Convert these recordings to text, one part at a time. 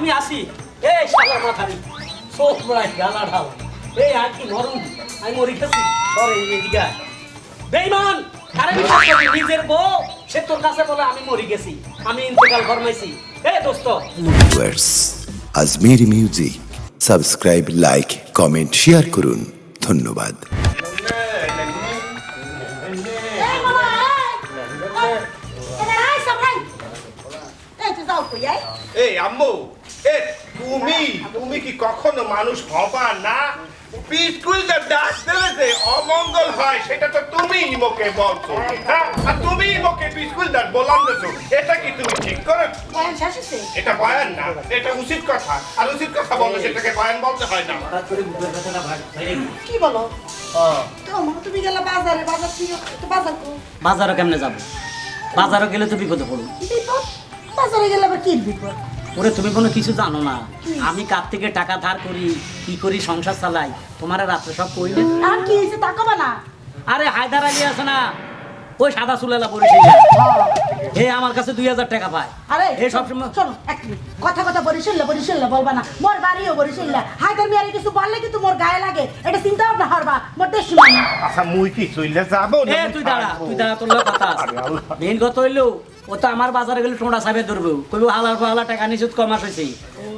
আমি আসি। এই শালার মাথারি চোখ গালা ঢাল। এই আর কি নরম আমি মরি খেছি সরে এদিকে আয়। বেঈমান আরে বিশ্বাস করবি, নিজের বউ সে তোর কাছে বলে আমি মরি গেছি। আমি ইন্তেকাল ফরমাইছি। এ দোস্ত। Ajmer music. Subscribe like comment share করুন। ধন্যবাদ। এই মামা এই এরা আয় সবাই এই তুই যাও কই এই। এই আম্মু। এ তুমি তুমি কি কখনো মানুষ হবা না? ডাক যে অমঙ্গল হয় সেটা তো তুমি মোকে বলছো। হ্যাঁ আর তুমি মোকে দেছো। এটা কি তুমি ঠিক করে? এটা বয়ান না এটা উচিত কথা। আর উচিত কথা বললে সেটাকে বয়ান বলতে হয় না। কি বলো? তো তুমি গেলে বাজারে বাজার বাজার কো। বাজারও কেমনে যাব? বাজারও গেলে তো বিপদে পড়ো বাজারে গেলে আবার কি বিপদ? ওরে তুমি কোনো কিছু জানো না। আমি কার থেকে টাকা ধার করি কি করি সংসার চালাই তোমার রাত্রে সব কইলে আর কি হইছে তাকাবা না। আরে হায়দার আলী আছে না ওই সাদা চুলালা হে আমার কাছে দুই হাজার টাকা পায়। আরে এ শোনো এক মিনিট। কথা কথা বরিশাল্লা বরিশাল্লা বলবা না। মোর বাড়িও বরিশাল্লা হায়দার মিয়ারে কিছু বললে কিন্তু মোর গায়ে লাগে? এটা চিন্তা ভাবনা হারবা মোর দেশ আচ্ছা মুই কি চইলে যাব এ তুই দাঁড়া তুই দাঁড়া তোর কথা মেইন কথা হইল ও তো আমার বাজারে গেলে টোঁড়া সাবে ধরবো। কইবো হালার হালা টাকা নিচুত কমাস হয়েছে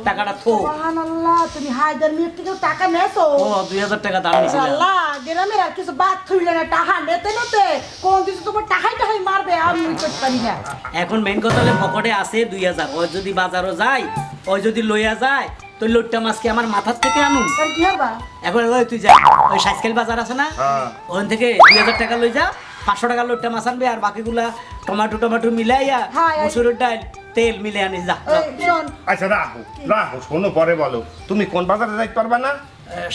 টাকাটা থো। সুবহানাল্লাহ তুমি হায়দার মিয়ার থেকে টাকা নেছো? ও দুই হাজার টাকা দাম নিছিল আল্লাহ গ্রামের আর কিছু বাদ থইলে না টাকা নেতে নেতে কোন কিছু তোমার টাকাই টাকাই মারবে আমি করতে পারি না। এখন মেন কথা হলে পকেটে আছে দুই হাজার। ওই যদি বাজারও যায় ওই যদি লইয়া যায় তো লোটটা মাছ কি আমার মাথার থেকে হবা? এখন ওই তুই যা ওই সাইকেল বাজার আছে না? হ্যাঁ। ওখান থেকে দুই হাজার টাকা লই যা পাঁচশো টাকা লোটটা মাছ আনবে আর বাকিগুলা টমাটো টমাটো মিলাইয়া মুসুরের ডাল তেল মিলে আনিস যা আচ্ছা রাখো রাখো শোনো পরে বলো। তুমি কোন বাজারে যাইতে পারবা না?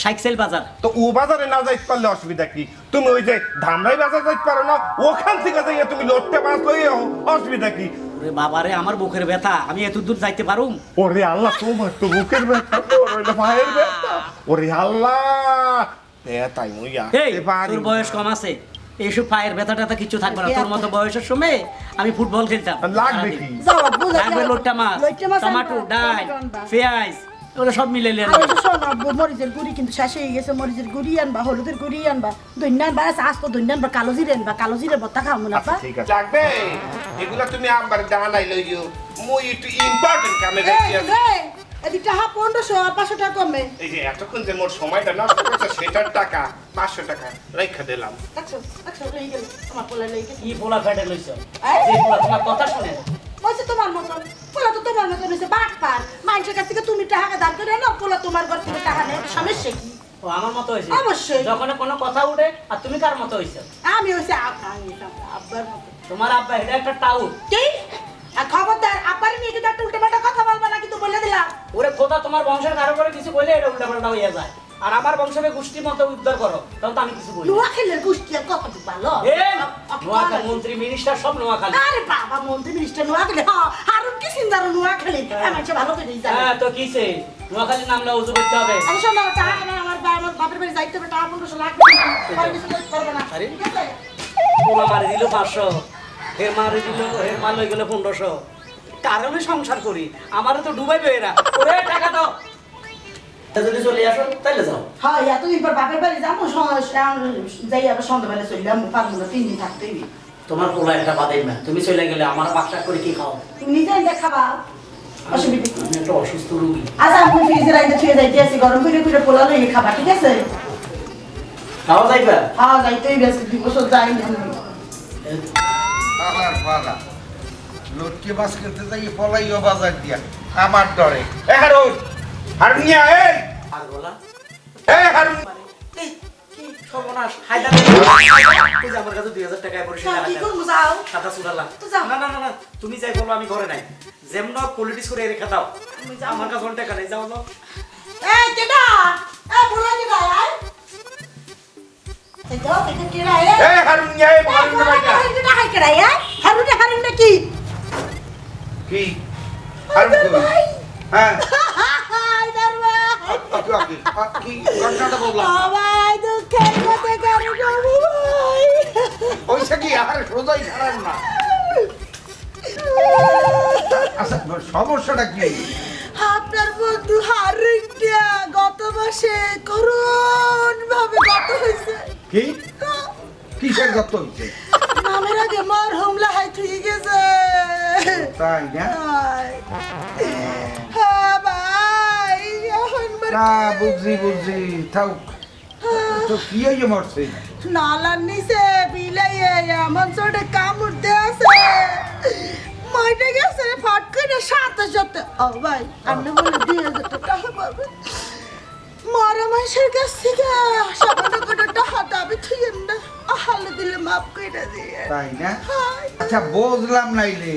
সাইকেল বাজার। তো ও বাজারে না যাইতে পারলে অসুবিধা কি? তুমি ওই যে ধামরাই বাজার যাইতে পারো না? ওখান থেকে যাইয়া তুমি লোটটা মাছ লইয়া অসুবিধা কি? ওরে বাবারে আমার বুকের ব্যথা আমি এত দূর যাইতে পারুম? ওরে আল্লাহ তোমার তো বুকের ব্যথা তোর হইল পায়ের ব্যথা। ওরে আল্লাহ! ব্যথাই মুই এই তোর বয়স কম আছে। এইসব পায়ের ব্যথা ট্যাথা কিছু থাকবে না। তোর মতো বয়সের সময় আমি ফুটবল খেলতাম। লাগবে কি? লোটটা মাছ টমাটো ডাল পেঁয়াজ সব মিলে মরিচের গুড়ি কিন্তু শেষ হয়ে গেছে। মরিচের গুড়ি আনবা হলুদের গুড়ি আনবা দৈন্য আনবা আচ্ছা, আজ তো দৈন্য আনবা কালো জিরে আনবা কালো জিরে ভর্তা খাও না আচ্ছা ঠিক লাগবে? এগুলা তুমি আমার লইও। মুই একটু ইম্পর্টেন্ট কামে হা পনেরোশো আর পাঁচশো টাকা কমে। এই যে এতক্ষণ যে মোর সময়টা নষ্ট করছে সেটার টাকা পাঁচশো টাকা রেখে দিলাম। আচ্ছা আচ্ছা লই গেল আমার পোলা লই গেল কি পোলা ফেটে লইছ? এই। এই পোলা তোমার কথা শুনে। না। বলছে তোমার মতন পোলা তো তোমার মতন হয়েছে বাট পার মানুষের কাছ থেকে তুমি টাকা দান করে না পোলা তোমার ঘর থেকে টাকা নেই সমস্যা কি? ও আমার মতো হয়েছে অবশ্যই। যখন কোনো কথা উঠে আর তুমি কার মতো হয়েছে আমি হয়েছে আমি আব্বার মতো। তোমার আব্বা এটা একটা টাউট কি আর খবরদার আব্বার নিয়ে কিন্তু একটা উল্টো কথা বলবা না কিন্তু বলে দিলাম খোদা তোমার বংশের কারও করে কিছু বলে এটা উল্টা পাল্টা হইয়া যায়। আর আমার বংশকে গোষ্ঠী মতো উদ্ধার করো তাহলে তো আমি কিছু বলি না। নোয়াখালীর গোষ্ঠী আর কত ভালো নোয়াখালী মন্ত্রী মিনিস্টার সব নোয়াখালী। আরে বাবা মন্ত্রী মিনিস্টার নোয়াখালী হ্যাঁ হারুন কি সিন্দার নোয়াখালী। আমার সে ভালো করে হ্যাঁ তো কিসে? নোয়াখালী নামলে উজু করতে হবে। আমি শোনো টাকা আমার আমার বা- আমার বাপের বাড়ি যাইতে হবে টাকা পনেরোশো লাখ পরে কিছু করতে পারবে না। আরে? ঠিক আছে? পোলা মারি দিল পাঁচশো হের মারি দিল হের মাল হয়ে গেল পনেরোশো। কারণে সংসার করি। আমারও তো ডুবাই বেয়েরা ওরে টাকা দাও। তা যদি চলে আসো তাহলে যাও। হ্যাঁ এতদিন পর বাপের বাড়ি যাব যাই আবার সন্ধ্যাবেলা চলে যাব পারব না তিন দিন থাকতেই তোমার পোলা একটা বাদাই না। তুমি চলে গেলে আমার পাকটা করে কি খাও তুমি নিজে এনে খাবা একটা অসুস্থ রুগী। আচ্ছা আমি ফ্রিজে রাইতে ছুঁয়ে যাইতে আছি গরম করে করে পোলা লইয়ে খাবা ঠিক আছে? খাওয়া যাইবা? হ্যাঁ যাইতেই দুই বছর পালা লটকে মাছ কিনতে যাই পলাইও বাজার দিয়া আমার ডরে। এ হারুন হারুন নিয়া এই আর বলা এই হারুন! কি সর্বনাশ হায়দার তুই আমার কাছে দুই হাজার টাকায় পরিশোধ যাও। সাদা সুরালা না না না না তুমি যাই বলো আমি ঘরে নাই। যেমন পলিটিক্স করে রেখে দাও। আমি যাব। আমার কাছে অনেক টাকা নেই যাও যাও। এই কেডা? এ এই দাও কেডা এ? হারুন হারুন হারুন এ? হারুন নাকি কি? হ্যাঁ। হাই কি- আ- কি? খারাপ না? আচ্ছা সমস্যাটা মাসে করুণ ভাবে গত হয়েছে। কি? কিসের যত হইছে তাই না? হায়। হ্যাঁ। ভাই এখন না বুঝছি বুঝছি। থাক। তো কি হয়ে মরছে? নালার নিচে বিলাইয়ে এমন চোটে কামড় দিয়ে আছে মাইটে গেছে ফট করে সাথে সাথে। ও ভাই আপনি বলে দিয়ে যেত টাকা পাবে মারা মাসের কাছ থেকে সামান্য করে টাকা দাবি থুইয়েন না। আহালে দিলে মাফ করে দিয়ে। তাই না। আচ্ছা বুঝলাম নাইলে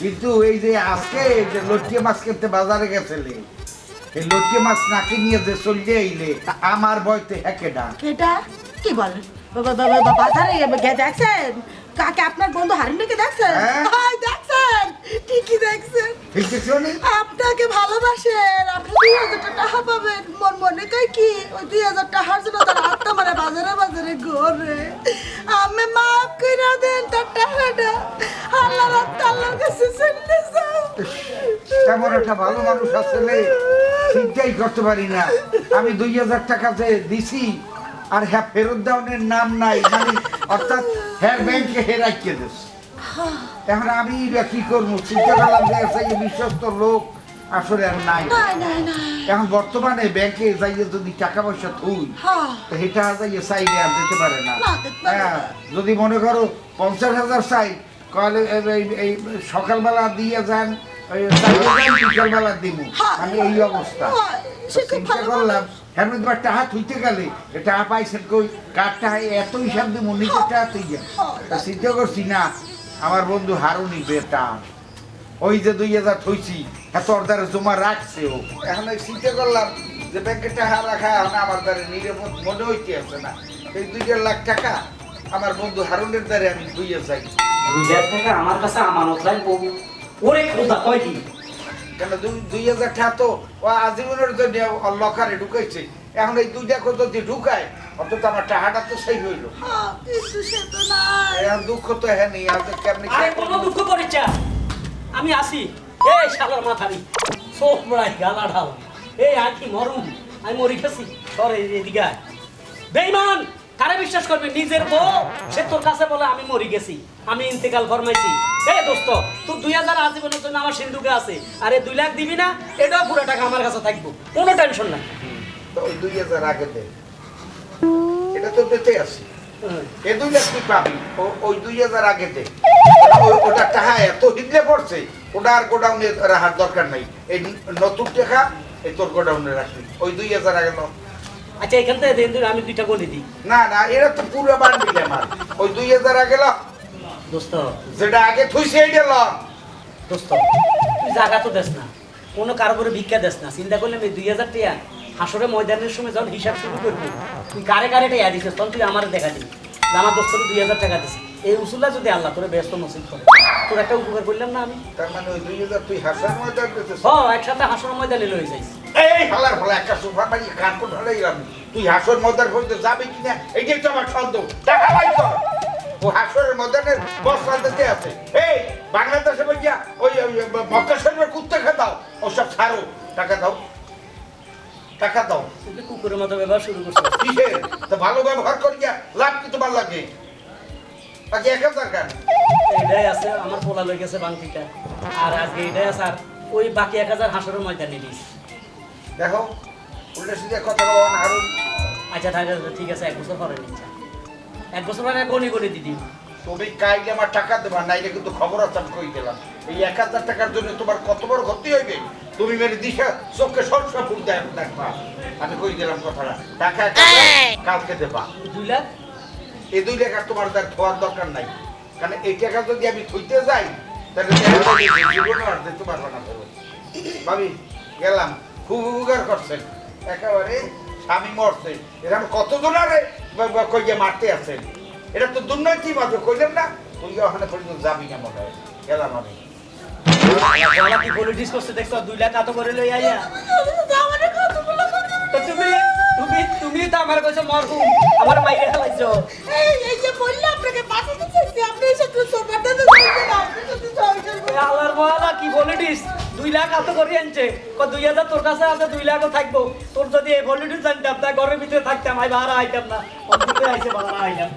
কিন্তু এই যে আজকে যে লটকিয়ে মাছ কিনতে বাজারে গেছিলে এই লটকিয়ে মাছ নাকি নিয়ে যে চলিয়ে আইলে আমার বয়তে হেকে ডাক এটা কি বাবা বাজারে গে দেখছেন? কাকে আপনার বন্ধু হারিনকে দেখছেন? হ্যাঁ? হাই দেখছেন? ঠিকই দেখছেন? আপনাকে ভালোবাসেন আপনি দুই হাজার টাকা পাবেন। মন মনে কই কি? ওই দুই হাজার টাকার জন্য তার আত্মা মানে বাজারে বাজারে ঘোরে। আমি মাফ করে দেন তার টাকাটা। কাছে চলে যাও। তেমন একটা ভালো মানুষ আসলে চিন্তাই করতে পারি না। আমি দুই হাজার টাকা যে দিছি আর হ্যাঁ ফেরত দেওয়ার নাম নাই মানে অর্থাৎ হ্যাঁ ব্যাংকে হেরাইকে দিস এখন আমি কি করব? চিন্তা করলাম যে এই বিশ্বস্ত লোক আসলে আর নাই। এখন বর্তমানে ব্যাংকে যাইয়ে যদি টাকা পয়সা থুই তো এটা যাইয়ে চাইলে আর দিতে পারে না। হ্যাঁ যদি মনে করো পঞ্চাশ হাজার চাই কলে এই- এই সকালবেলা দিয়ে যান বিকালবেলা দিব। হ্যাঁ। আমি এই অবস্থা। হ্যাঁ, চিন্তা করলাম থুইতে গেলে এ টাকা পাইছেন কই? কার টাকা এত হিসাব দিব নিজের তুই হ্যাঁ। চিন্তা করছি না আমার বন্ধু হারুনি বেটা। ওই যে দুই হাজার থইছি এত অর্ডারে জমা রাখছে ও। এখন ওই চিন্তা করলাম যে ব্যাংকে টাকা রাখা এখন আমার দ্বারা নিরাপদ মনে হইতে আছে না। এই দুই লাখ টাকা আমার বন্ধু হারুনের দ্বারে আমি দুইয়ে যাই। দুই টাকা আমার কাছে আমানত রাখব ওরে খোদা কয় কি? কেন দুই দুই হাজার টাকা তো ও আজীবনের জন্য লকারে ঢুকাইছে। এখন এই দুইটা কত যদি ঢুকায় অন্তত আমার টাকাটা তো সেই হইল। হ্যাঁ, এখন দুঃখ তো হ্যাঁ নেই আর কেমনি আরে কোনো দুঃখ। আমি আসি এই শালার মাথারি চোখ বড়াই গালা ঢাল। এই আর কি মরুম? আমি মরি গেছি। সরে এদিকে আয়। কারে বিশ্বাস করবি? নিজের বউ? সে তোর কাছে বলে আমি মরি গেছি আমি ইন্তেকাল ফরমাইছি। এ দোস্ত তুই দুই হাজার আজীবনের জন্য আমার সিন্ধুকে আছে। আরে দুই লাখ দিবি না এটাও পুরো টাকা আমার কাছে থাকব। কোনো টেনশন নাই। ওই দুই হাজার আগে দে। এটা তো বেঁচে আছি এ দুই লাখ তুই পাবি ওই দুই হাজার আগে দে। ওটা টাকা এত হিদলে পড়ছে ওটা আর গোডাউনে রাখার দরকার নাই। এই নতুন টাকা এই তোর গোডাউনে রাখবি। ওই দুই হাজার আগে নাও। আচ্ছা এখান থেকে দেন দিন আমি দুইটা গলি দিই। না না এটা তো পুরো বান্ডিল আমার। ওই দুই হাজার আগে ল দোস্ত যেটা আগে থুইছে এইটা ল দোস্ত তুই জায়গা তো দেস না। কোনো কারও করে ভিক্ষা দেস না। চিন্তা করলে আমি দুই হাজার টাকা হাসরে ময়দানের সময় যখন হিসাব শুরু করবি তুই কারে কারে টাকা দিছিস? তখন তুই আমার দেখা দিবি। আমার দোস্তকে দুই হাজার টাকা দিছি। এই উসুল্লা যদি আল্লাহ তোরে ব্যস্ত নসিব করে তোর একটা উপকার করলাম না আমি? তার মানে ওই দুই হাজার তুই হাসার ময়দান দিতেছ হ একসাথে হাসর ময়দানে লয়ে যাইস এই হালার ফলা একটা সোফা কান কোন গেলাম তুই হাসর ময়দান হইতে যাবে কিনা? এইটাই তো আমার সন্দেহ পাই তো। ও হাসরের ময়দানের আছে। এই বাংলাদেশে বইয়া ওই ওই মক্কা শরীফের কুত্তে খেতাও ওসব ছাড়ো। টাকা দাও। টাকা দাও। তুই কুকুরের মতো ব্যবহার শুরু করছিস। কিসের? তো ভালো ব্যবহার করিয়া লাভ কি তোমার লাগে? বাকি এক হাজার কেন এইটাই আছে আমার পোলা লই গেছে বাংকিটা। আর আজকে এইটাই আছে আর ওই বাকি এক হাজার ময়দানে দিস দেখো উল্টা সিধা কথা বলো না হারুন। আচ্ছা ঠিক আছে ঠিক আছে এক বছর পরে নিচ্ছা। এক বছর পরে গনি গনি দিদি। তুমি কাইলে আমার টাকা দেবা নাইলে কিন্তু খবর আছে আমি কই দিলাম এই এক হাজার টাকার জন্য তোমার কত বড় ক্ষতি হইবে? তুমি মেরে দিশা চোখে সরষা ফুল দেখবা। আমি কই দিলাম কথাটা? টাকা কালকে- কালকে দেবা। দুই লাখ? এই দুই টাকা তোমার তার ধোয়ার দরকার নাই। কারণ এই টাকা যদি আমি থইতে যাই তাহলে দেখা যাবে যে জীবনে আর দিতে পারব না ভাবি গেলাম খুব উপকার করছেন। একেবারে স্বামী মরছে। এরকম কতজন আরে কইয়া মারতে আছেন? এটা তো দুর্নীতি মাত্র কইলেন না? তুই ওখানে পর্যন্ত যাবি না মনে হয়? গেলাম আমি। গলা কি পলিটিক্স করছে দেখছ? দুই লাখ এত করে লই আইয়া। তুমি তো আমার কাছে মরহুম আমার মাইরে ফেলাইছো এই এই যে বললে আপনাকে পাঠাতে চাইছি আপনি এসে তো সর্বদা তো বলছেন আপনি তো এ আল্লাহর মহালা কি পলিটিক্স দুই লাখ এত করে আনছে। কয় দুই হাজার তোর কাছে আছে দুই লাখও থাকব। তোর যদি এই ভলিউটি জানতাম তা ঘরের ভিতরে থাকতাম আই বাহারা আইতাম না। অন্তত আইসে বাহারা আইতাম।